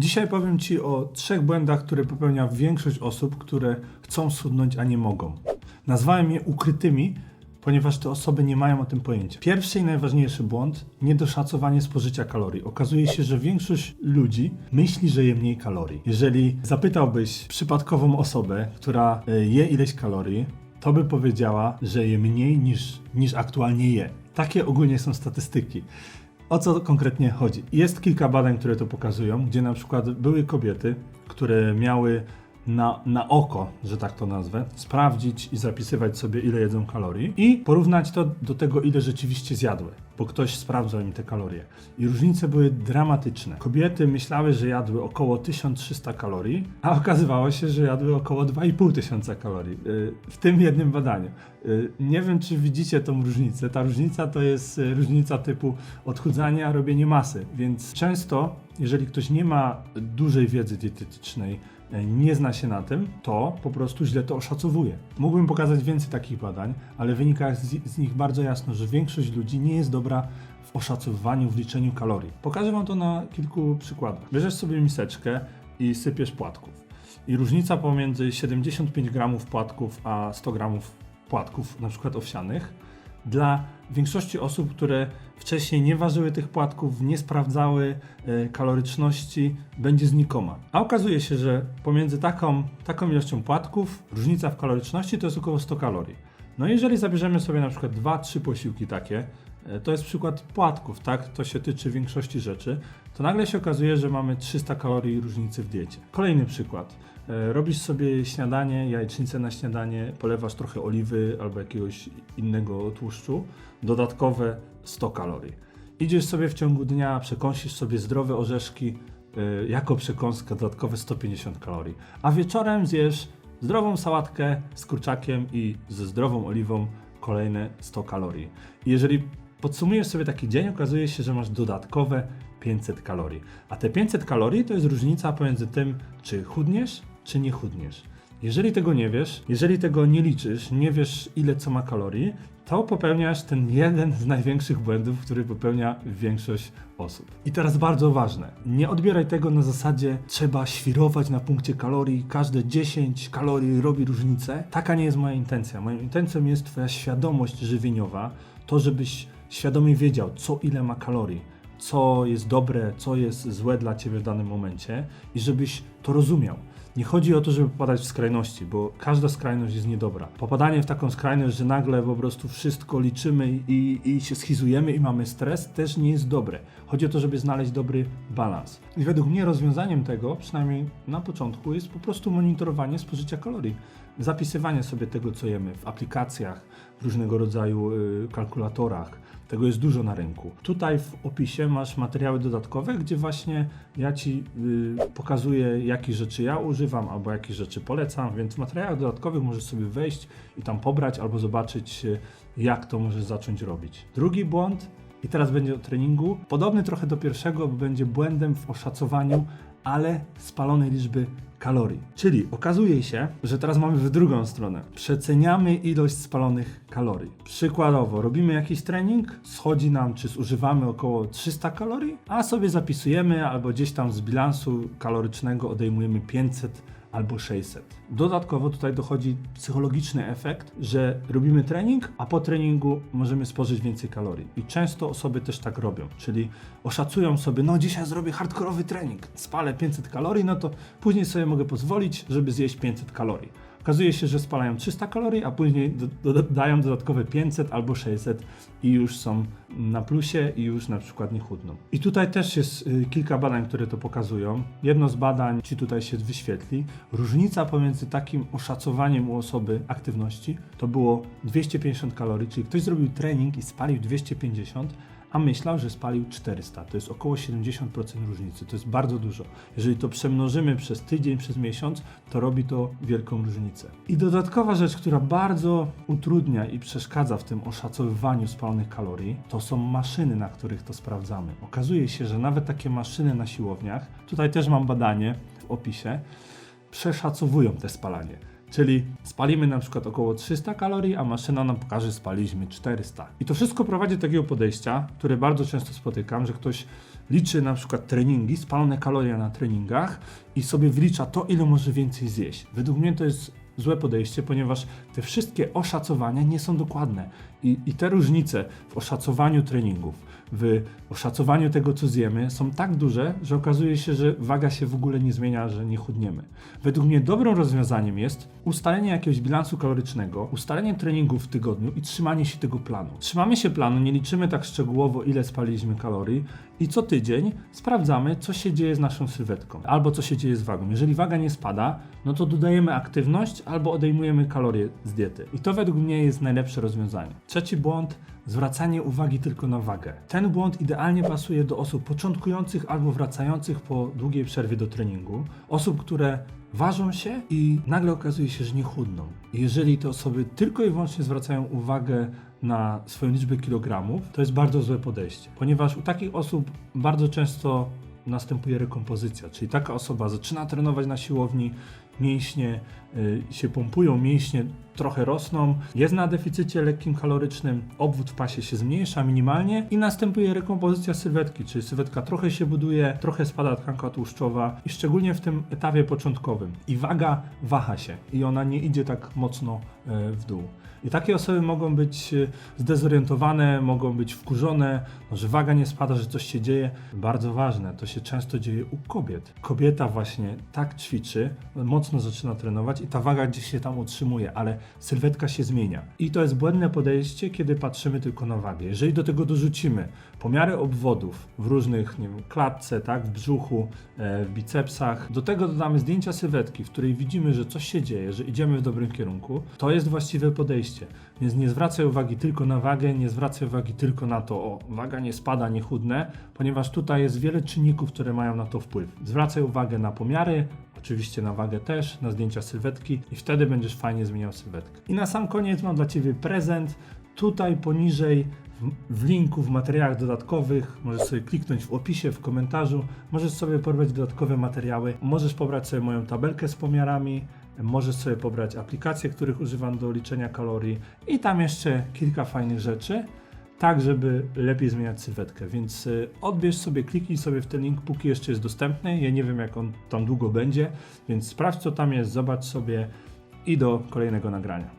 Dzisiaj powiem Ci o trzech błędach, które popełnia większość osób, które chcą schudnąć, a nie mogą. Nazwałem je ukrytymi, ponieważ te osoby nie mają o tym pojęcia. Pierwszy i najważniejszy błąd niedoszacowanie spożycia kalorii. Okazuje się, że większość ludzi myśli, że je mniej kalorii. Jeżeli zapytałbyś przypadkową osobę, która e, je ileś kalorii, to by powiedziała, że je mniej niż, niż aktualnie je. Takie ogólnie są statystyki. O co konkretnie chodzi? Jest kilka badań, które to pokazują, gdzie na przykład były kobiety, które miały na, na oko, że tak to nazwę, sprawdzić i zapisywać sobie, ile jedzą kalorii i porównać to do tego, ile rzeczywiście zjadły, bo ktoś sprawdzał im te kalorie. I różnice były dramatyczne. Kobiety myślały, że jadły około 1300 kalorii, a okazywało się, że jadły około 2500 kalorii yy, w tym jednym badaniu. Yy, Nie wiem, czy widzicie tą różnicę. Ta różnica to jest yy, różnica typu odchudzania, robienie masy, więc często, jeżeli ktoś nie ma dużej wiedzy dietetycznej, nie zna się na tym, to po prostu źle to oszacowuje. Mógłbym pokazać więcej takich badań, ale wynika z, z nich bardzo jasno, że większość ludzi nie jest dobra w oszacowywaniu, w liczeniu kalorii. Pokażę Wam to na kilku przykładach. Bierzesz sobie miseczkę i sypiesz płatków. I różnica pomiędzy 75 gramów płatków a 100 gramów płatków, na przykład owsianych, dla większości osób, które wcześniej nie ważyły tych płatków, nie sprawdzały e, kaloryczności, będzie znikoma. A okazuje się, że pomiędzy taką, taką ilością płatków różnica w kaloryczności to jest około 100 kalorii. No jeżeli zabierzemy sobie na przykład 2-3 posiłki takie, e, to jest przykład płatków, tak? To się tyczy większości rzeczy, to nagle się okazuje, że mamy 300 kalorii różnicy w diecie. Kolejny przykład. E, Robisz sobie śniadanie, jajecznicę na śniadanie, polewasz trochę oliwy albo jakiegoś innego tłuszczu, dodatkowe 100 kalorii. Idziesz sobie w ciągu dnia, przekąsisz sobie zdrowe orzeszki, e, jako przekąska dodatkowe 150 kalorii, a wieczorem zjesz zdrową sałatkę z kurczakiem i ze zdrową oliwą kolejne 100 kalorii. I jeżeli podsumujesz sobie taki dzień, okazuje się, że masz dodatkowe 500 kalorii. A te 500 kalorii to jest różnica pomiędzy tym, czy chudniesz, czy nie chudniesz. Jeżeli tego nie wiesz, jeżeli tego nie liczysz, nie wiesz ile co ma kalorii, to popełniasz ten jeden z największych błędów, który popełnia większość osób. I teraz bardzo ważne, nie odbieraj tego na zasadzie trzeba świrować na punkcie kalorii, każde 10 kalorii robi różnicę. Taka nie jest moja intencja. Moją intencją jest twoja świadomość żywieniowa, to żebyś świadomie wiedział co ile ma kalorii co jest dobre, co jest złe dla ciebie w danym momencie i żebyś to rozumiał. Nie chodzi o to, żeby popadać w skrajności, bo każda skrajność jest niedobra. Popadanie w taką skrajność, że nagle po prostu wszystko liczymy i, i się schizujemy i mamy stres, też nie jest dobre. Chodzi o to, żeby znaleźć dobry balans. I według mnie rozwiązaniem tego, przynajmniej na początku, jest po prostu monitorowanie spożycia kalorii. Zapisywanie sobie tego, co jemy w aplikacjach, w różnego rodzaju y, kalkulatorach. Tego jest dużo na rynku. Tutaj w opisie masz materiały dodatkowe, gdzie właśnie ja Ci y, pokazuję, jakich rzeczy ja używam albo jakich rzeczy polecam, więc w materiałach dodatkowych możesz sobie wejść i tam pobrać albo zobaczyć, y, jak to możesz zacząć robić. Drugi błąd, i teraz będzie o treningu, podobny trochę do pierwszego, będzie błędem w oszacowaniu, ale spalonej liczby kalorii. Czyli okazuje się, że teraz mamy w drugą stronę. Przeceniamy ilość spalonych kalorii. Przykładowo, robimy jakiś trening, schodzi nam, czy zużywamy około 300 kalorii, a sobie zapisujemy albo gdzieś tam z bilansu kalorycznego odejmujemy 500 albo 600. Dodatkowo tutaj dochodzi psychologiczny efekt, że robimy trening, a po treningu możemy spożyć więcej kalorii. I często osoby też tak robią, czyli oszacują sobie, no dzisiaj zrobię hardkorowy trening, spalę 500 kalorii, no to później sobie mogę pozwolić, żeby zjeść 500 kalorii. Okazuje się, że spalają 300 kalorii, a później do, dodają dodatkowe 500 albo 600 i już są na plusie i już na przykład nie chudną. I tutaj też jest y, kilka badań, które to pokazują. Jedno z badań ci tutaj się wyświetli. Różnica pomiędzy takim oszacowaniem u osoby aktywności to było 250 kalorii, czyli ktoś zrobił trening i spalił 250, a myślał, że spalił 400. To jest około 70% różnicy. To jest bardzo dużo. Jeżeli to przemnożymy przez tydzień, przez miesiąc, to robi to wielką różnicę. I dodatkowa rzecz, która bardzo utrudnia i przeszkadza w tym oszacowywaniu spalonych kalorii, to są maszyny, na których to sprawdzamy. Okazuje się, że nawet takie maszyny na siłowniach, tutaj też mam badanie w opisie, przeszacowują te spalanie. Czyli spalimy na przykład około 300 kalorii, a maszyna nam pokaże, że spaliliśmy 400. I to wszystko prowadzi do takiego podejścia, które bardzo często spotykam, że ktoś liczy na przykład treningi, spalone kalorie na treningach i sobie wlicza to, ile może więcej zjeść. Według mnie to jest złe podejście, ponieważ te wszystkie oszacowania nie są dokładne. I, I te różnice w oszacowaniu treningów, w oszacowaniu tego, co zjemy, są tak duże, że okazuje się, że waga się w ogóle nie zmienia, że nie chudniemy. Według mnie dobrym rozwiązaniem jest ustalenie jakiegoś bilansu kalorycznego, ustalenie treningów w tygodniu i trzymanie się tego planu. Trzymamy się planu, nie liczymy tak szczegółowo, ile spaliliśmy kalorii i co tydzień sprawdzamy, co się dzieje z naszą sylwetką albo co się dzieje z wagą. Jeżeli waga nie spada, no to dodajemy aktywność albo odejmujemy kalorie z diety. I to według mnie jest najlepsze rozwiązanie. Trzeci błąd zwracanie uwagi tylko na wagę. Ten błąd idealnie pasuje do osób początkujących albo wracających po długiej przerwie do treningu, osób, które ważą się i nagle okazuje się, że nie chudną. Jeżeli te osoby tylko i wyłącznie zwracają uwagę na swoją liczbę kilogramów, to jest bardzo złe podejście, ponieważ u takich osób bardzo często następuje rekompozycja, czyli taka osoba zaczyna trenować na siłowni, mięśnie y, się pompują, mięśnie trochę rosną, jest na deficycie lekkim kalorycznym, obwód w pasie się zmniejsza minimalnie i następuje rekompozycja sylwetki, czyli sylwetka trochę się buduje, trochę spada tkanka tłuszczowa i szczególnie w tym etapie początkowym. I waga waha się i ona nie idzie tak mocno e, w dół. I takie osoby mogą być e, zdezorientowane, mogą być wkurzone, no, że waga nie spada, że coś się dzieje. Bardzo ważne, to się często dzieje u kobiet. Kobieta właśnie tak ćwiczy, mocno zaczyna trenować i ta waga gdzieś się tam utrzymuje, ale sylwetka się zmienia. I to jest błędne podejście, kiedy patrzymy tylko na wagę. Jeżeli do tego dorzucimy pomiary obwodów w różnych, nie wiem, klatce, tak, w brzuchu, e, w bicepsach, do tego dodamy zdjęcia sylwetki, w której widzimy, że coś się dzieje, że idziemy w dobrym kierunku, to jest właściwe podejście. Więc nie zwracaj uwagi tylko na wagę, nie zwracaj uwagi tylko na to, o, waga nie spada, nie chudnę, ponieważ tutaj jest wiele czynników, które mają na to wpływ. Zwracaj uwagę na pomiary, oczywiście na wagę też, na zdjęcia sylwetki i wtedy będziesz fajnie zmieniał sylwetkę. I na sam koniec mam dla Ciebie prezent. Tutaj poniżej w, linku, w materiałach dodatkowych, możesz sobie kliknąć w opisie, w komentarzu, możesz sobie pobrać dodatkowe materiały, możesz pobrać sobie moją tabelkę z pomiarami, możesz sobie pobrać aplikacje, których używam do liczenia kalorii i tam jeszcze kilka fajnych rzeczy tak, żeby lepiej zmieniać sylwetkę. Więc y, odbierz sobie, kliknij sobie w ten link, póki jeszcze jest dostępny. Ja nie wiem, jak on tam długo będzie, więc sprawdź, co tam jest, zobacz sobie i do kolejnego nagrania.